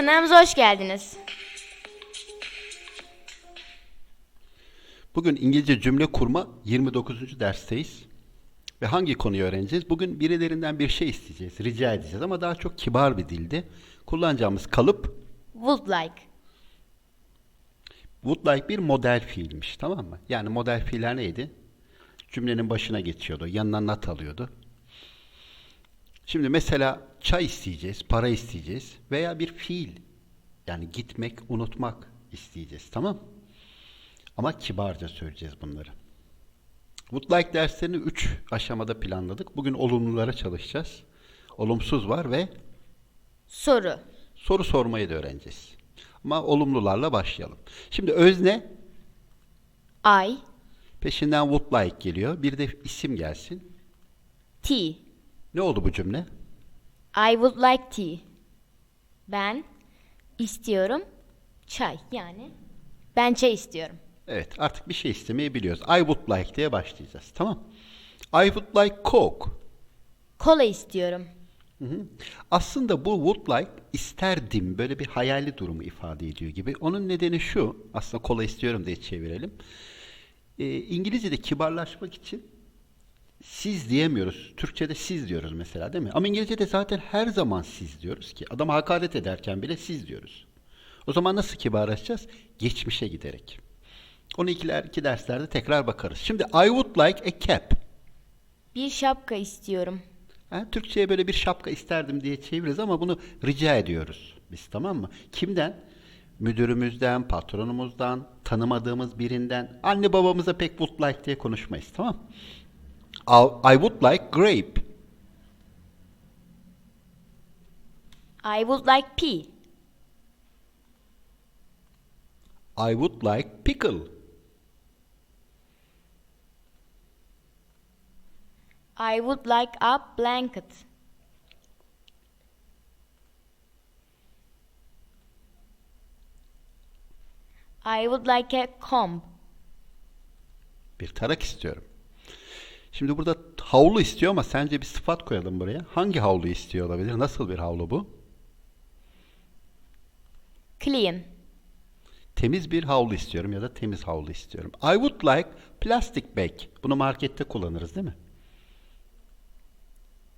Kanalımıza hoş geldiniz. Bugün İngilizce cümle kurma 29. dersteyiz. Ve hangi konuyu öğreneceğiz? Bugün birilerinden bir şey isteyeceğiz, rica edeceğiz ama daha çok kibar bir dilde. Kullanacağımız kalıp Would like. would like bir model fiilmiş, tamam mı? Yani model fiiller neydi? Cümlenin başına geçiyordu, yanına not alıyordu. Şimdi mesela çay isteyeceğiz, para isteyeceğiz veya bir fiil yani gitmek, unutmak isteyeceğiz, tamam? Ama kibarca söyleyeceğiz bunları. Would like derslerini 3 aşamada planladık. Bugün olumlulara çalışacağız. Olumsuz var ve Soru. soru sormayı da öğreneceğiz. Ama olumlularla başlayalım. Şimdi özne I. peşinden would like geliyor. Bir de isim gelsin. Tea. Ne oldu bu cümle? I would like tea. Ben istiyorum çay yani. Ben çay istiyorum. Evet artık bir şey istemeyi biliyoruz. I would like diye başlayacağız. Tamam. I would like coke. Kola istiyorum. Hı hı. Aslında bu would like isterdim böyle bir hayali durumu ifade ediyor gibi. Onun nedeni şu. Aslında kola istiyorum diye çevirelim. Ee, İngilizce'de kibarlaşmak için siz diyemiyoruz. Türkçe'de siz diyoruz mesela değil mi? Ama İngilizce'de zaten her zaman siz diyoruz ki. Adama hakaret ederken bile siz diyoruz. O zaman nasıl kibarlaşacağız? Geçmişe giderek. Onu ikiler, iki derslerde tekrar bakarız. Şimdi I would like a cap. Bir şapka istiyorum. Ha, Türkçe'ye böyle bir şapka isterdim diye çeviririz ama bunu rica ediyoruz biz tamam mı? Kimden? Müdürümüzden, patronumuzdan, tanımadığımız birinden. Anne babamıza pek would like diye konuşmayız tamam mı? I I would like grape. I would like pea. I would like pickle. I would like a blanket. I would like a comb. Bir tarak istiyorum. Şimdi burada havlu istiyor ama sence bir sıfat koyalım buraya. Hangi havlu istiyor olabilir? Nasıl bir havlu bu? Clean. Temiz bir havlu istiyorum ya da temiz havlu istiyorum. I would like plastic bag. Bunu markette kullanırız değil mi?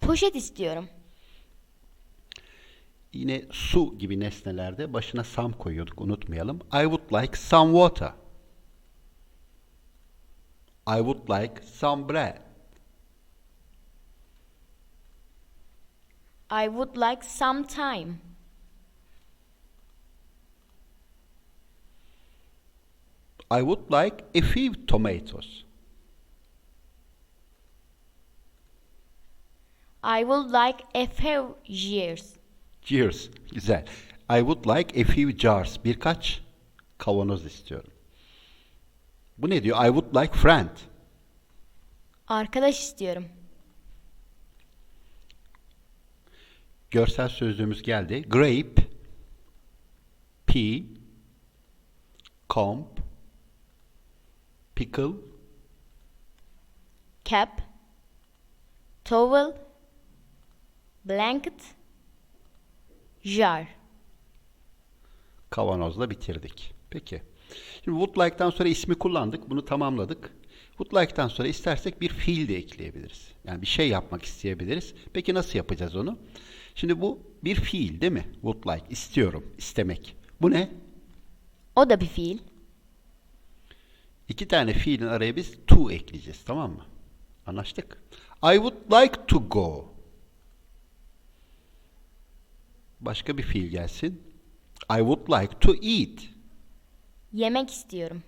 Poşet istiyorum. Yine su gibi nesnelerde başına some koyuyorduk unutmayalım. I would like some water. I would like some bread. I would like some time. I would like a few tomatoes. I would like a few years. Cheers. Güzel. I would like a few jars. Birkaç kavanoz istiyorum. Bu ne diyor? I would like friend. Arkadaş istiyorum. Görsel sözlüğümüz geldi. Grape, pea, comb, pickle, Cap. Towel. Blanket. Jar. kavanozla bitirdik. Peki. Şimdi would like'tan sonra ismi kullandık. Bunu tamamladık. Would like'tan sonra istersek bir fiil de ekleyebiliriz. Yani bir şey yapmak isteyebiliriz. Peki nasıl yapacağız onu? Şimdi bu bir fiil değil mi? Would like, istiyorum, istemek. Bu ne? O da bir fiil. İki tane fiilin araya biz to ekleyeceğiz. Tamam mı? Anlaştık. I would like to go. Başka bir fiil gelsin. I would like to eat. Yemek istiyorum.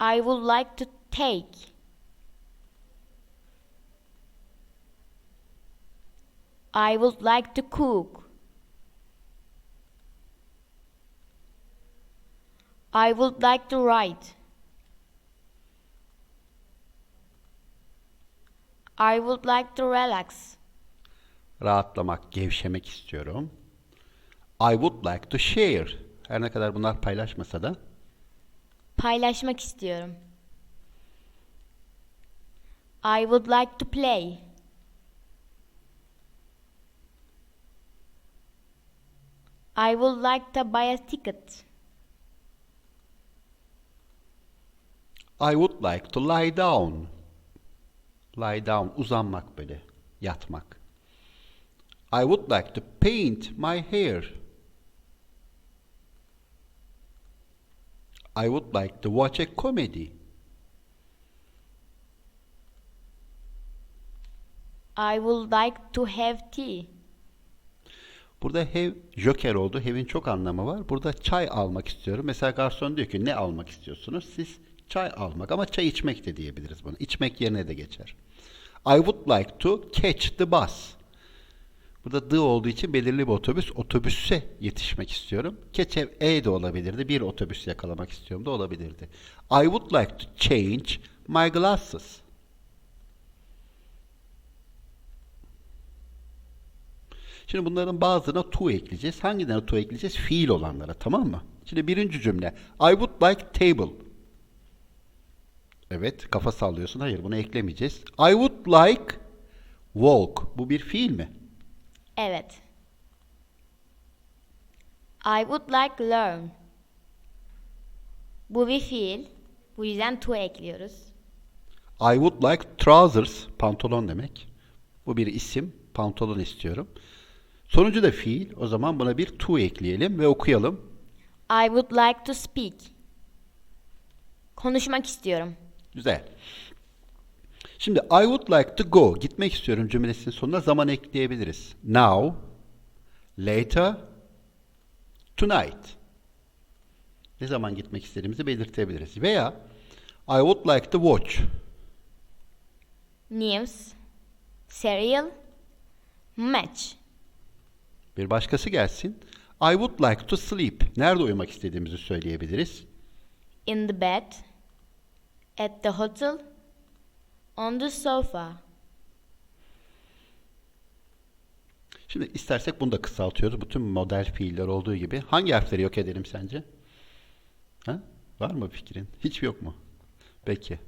I would like to take. I would like to cook. I would like to write. I would like to relax. Rahatlamak, gevşemek istiyorum. I would like to share. Her ne kadar bunlar paylaşmasa da Paylaşmak istiyorum. I would like to play. I would like to buy a ticket. I would like to lie down. Lie down, uzanmak böyle, yatmak. I would like to paint my hair. I would like to watch a comedy. I would like to have tea. Burada have joker oldu. Have'in çok anlamı var. Burada çay almak istiyorum. Mesela garson diyor ki ne almak istiyorsunuz? Siz çay almak ama çay içmek de diyebiliriz bunu. İçmek yerine de geçer. I would like to catch the bus. Burada the olduğu için belirli bir otobüs. Otobüse yetişmek istiyorum. A e de olabilirdi. Bir otobüs yakalamak istiyorum da olabilirdi. I would like to change my glasses. Şimdi bunların bazılarına to ekleyeceğiz. Hangilerine to ekleyeceğiz? Fiil olanlara tamam mı? Şimdi birinci cümle. I would like table. Evet kafa sallıyorsun. Hayır bunu eklemeyeceğiz. I would like walk. Bu bir fiil mi? Evet. I would like learn. Bu bir fiil. Bu yüzden to ekliyoruz. I would like trousers. Pantolon demek. Bu bir isim. Pantolon istiyorum. Sonuncu da fiil. O zaman buna bir to ekleyelim ve okuyalım. I would like to speak. Konuşmak istiyorum. Güzel. Şimdi I would like to go. Gitmek istiyorum cümlesinin sonuna zaman ekleyebiliriz. Now, later, tonight. Ne zaman gitmek istediğimizi belirtebiliriz. Veya I would like to watch. News. Serial. Match. Bir başkası gelsin. I would like to sleep. Nerede uyumak istediğimizi söyleyebiliriz. In the bed. At the hotel. On the sofa. Şimdi istersek bunu da kısaltıyoruz. Bütün model fiiller olduğu gibi. Hangi harfleri yok edelim sence? Ha? Var mı fikrin? Hiç yok mu? Peki.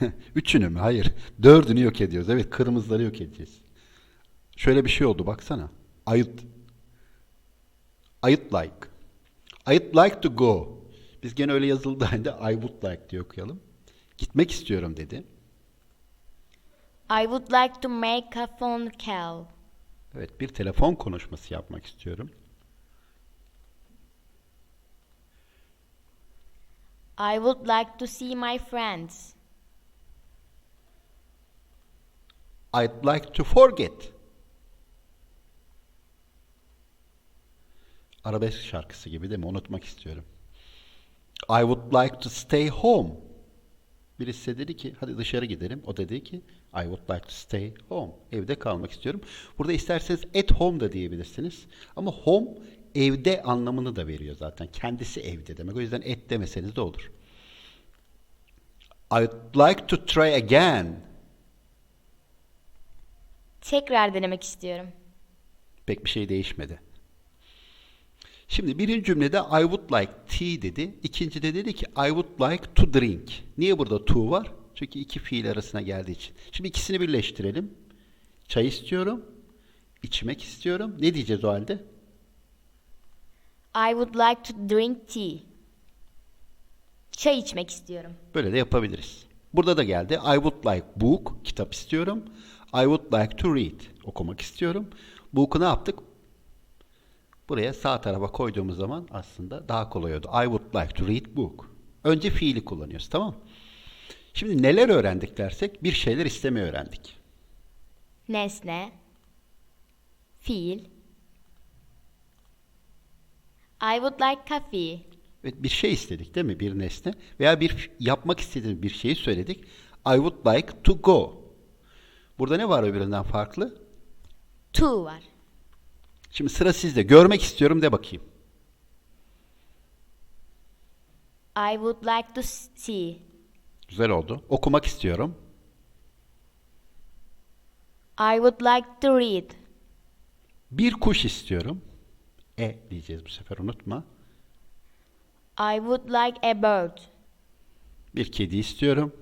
Üçünü mü? Hayır. Dördünü yok ediyoruz. Evet kırmızıları yok edeceğiz. Şöyle bir şey oldu baksana. I'd, I'd like. I'd like to go. Biz gene öyle yazıldığı halde I would like diye okuyalım. Gitmek istiyorum dedi. I would like to make a phone call. Evet bir telefon konuşması yapmak istiyorum. I would like to see my friends. I'd like to forget. Arabesk şarkısı gibi değil mi? Unutmak istiyorum. I would like to stay home. Birisi de dedi ki hadi dışarı gidelim. O dedi ki I would like to stay home. Evde kalmak istiyorum. Burada isterseniz at home da diyebilirsiniz. Ama home evde anlamını da veriyor zaten. Kendisi evde demek. O yüzden at demeseniz de olur. I'd like to try again. Tekrar denemek istiyorum. Pek bir şey değişmedi. Şimdi birinci cümlede I would like tea dedi. İkincide dedi ki I would like to drink. Niye burada to var? Çünkü iki fiil arasına geldiği için. Şimdi ikisini birleştirelim. Çay istiyorum. içmek istiyorum. Ne diyeceğiz o halde? I would like to drink tea. Çay içmek istiyorum. Böyle de yapabiliriz. Burada da geldi. I would like book. Kitap istiyorum. I would like to read. Okumak istiyorum. Book'u ne yaptık? Buraya sağ tarafa koyduğumuz zaman aslında daha kolay oldu. I would like to read book. Önce fiili kullanıyoruz tamam mı? Şimdi neler öğrendik dersek bir şeyler istemeyi öğrendik. Nesne. Fiil. I would like coffee. Evet, bir şey istedik değil mi? Bir nesne veya bir yapmak istediğimiz bir şeyi söyledik. I would like to go. Burada ne var öbüründen farklı? To var. Şimdi sıra sizde. Görmek istiyorum de bakayım. I would like to see. Güzel oldu. Okumak istiyorum. I would like to read. Bir kuş istiyorum. E diyeceğiz bu sefer unutma. I would like a bird. Bir kedi istiyorum.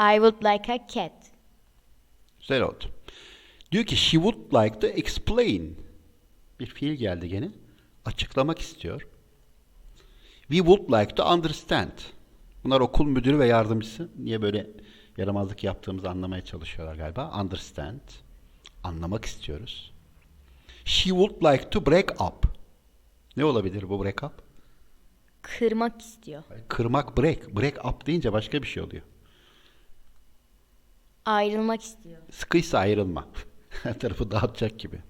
I would like a cat. Güzel oldu. Diyor ki she would like to explain. Bir fiil geldi gene. Açıklamak istiyor. We would like to understand. Bunlar okul müdürü ve yardımcısı. Niye böyle yaramazlık yaptığımızı anlamaya çalışıyorlar galiba. Understand. Anlamak istiyoruz. She would like to break up. Ne olabilir bu break up? Kırmak istiyor. Kırmak break. Break up deyince başka bir şey oluyor. Ayrılmak istiyor. Sıkıysa ayrılma. Her tarafı dağıtacak gibi.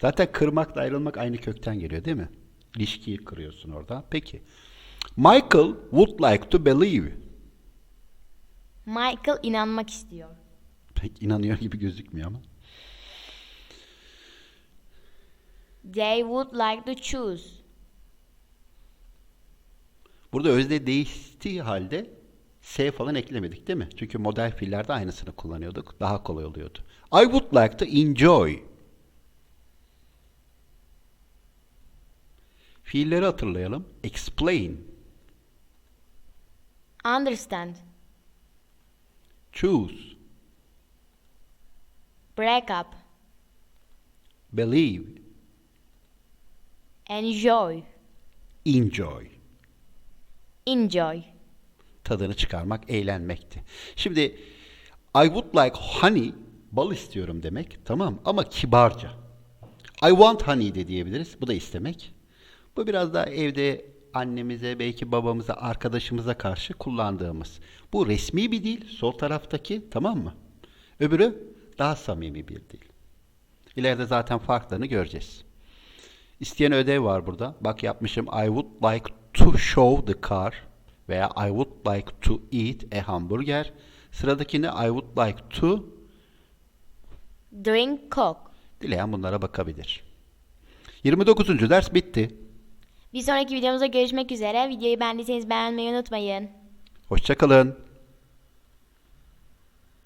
Zaten kırmakla ayrılmak aynı kökten geliyor değil mi? İlişkiyi kırıyorsun orada. Peki. Michael would like to believe. Michael inanmak istiyor. Pek inanıyor gibi gözükmüyor ama. They would like to choose. Burada özde değiştiği halde S falan eklemedik değil mi? Çünkü model fiillerde aynısını kullanıyorduk. Daha kolay oluyordu. I would like to enjoy. Fiilleri hatırlayalım. Explain, Understand. choose, Break up. believe, Enjoy. enjoy. Enjoy. Tadını çıkarmak, eğlenmekti. Şimdi I would like honey, bal istiyorum demek. Tamam ama kibarca. I want honey de diyebiliriz. Bu da istemek. Bu biraz daha evde annemize, belki babamıza, arkadaşımıza karşı kullandığımız. Bu resmi bir dil, sol taraftaki tamam mı? Öbürü daha samimi bir dil. İleride zaten farklarını göreceğiz. İsteyen ödev var burada. Bak yapmışım. I would like to show the car veya I would like to eat a hamburger. Sıradakini I would like to Drink Coke. dileyen bunlara bakabilir. 29. ders bitti. Bir sonraki videomuzda görüşmek üzere. Videoyu beğendiyseniz beğenmeyi unutmayın. Hoşçakalın.